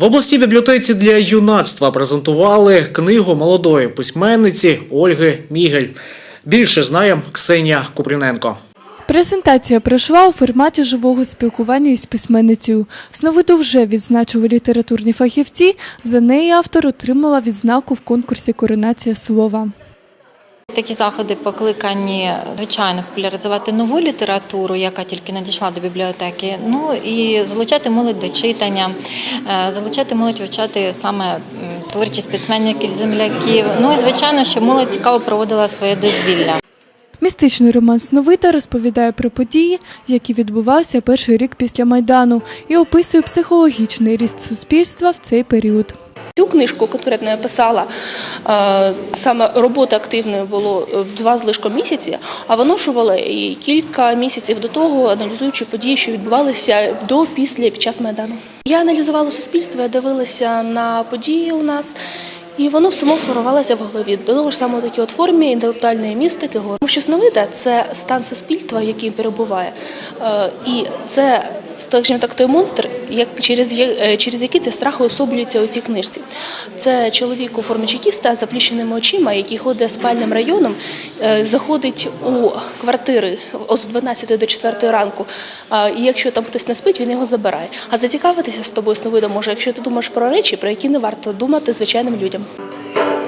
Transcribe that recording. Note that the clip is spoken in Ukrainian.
В обласній бібліотеці для юнацтва презентували книгу молодої письменниці Ольги Мігель. Більше знає Ксенія Купріненко. Презентація пройшла у форматі живого спілкування із письменницею. Сновиду вже відзначили літературні фахівці. За неї автор отримала відзнаку в конкурсі Коронація слова. Такі заходи покликані, звичайно, популяризувати нову літературу, яка тільки надійшла до бібліотеки. Ну і залучати молодь до читання, е, залучати молодь вивчати саме творчість письменників, земляків. Ну і звичайно, щоб молодь цікаво проводила своє дозвілля. Містичний роман Сновида розповідає про події, які відбувалися перший рік після Майдану, і описує психологічний ріст суспільства в цей період. Цю книжку конкретно я писала е, саме роботи активною було е, два з лишком місяці, а виношувала і кілька місяців до того, аналізуючи події, що відбувалися до, після, під час майдану. Я аналізувала суспільство, я дивилася на події у нас. І воно само сформувалося в голові до того ж саме у такій от формі інтелектуальної містики. Тому що сновида це стан суспільства, який перебуває, Е, і це скажімо так, той монстр, як через е, через який цей страх уособлюється у цій книжці. Це чоловік у формі чекіста з заплющеними очима, який ходить спальним районом, е, заходить у квартири з 12 до 4 ранку. І якщо там хтось не спить, він його забирає. А зацікавитися з тобою сновидом може, якщо ти думаєш про речі, про які не варто думати звичайним людям. Thank you.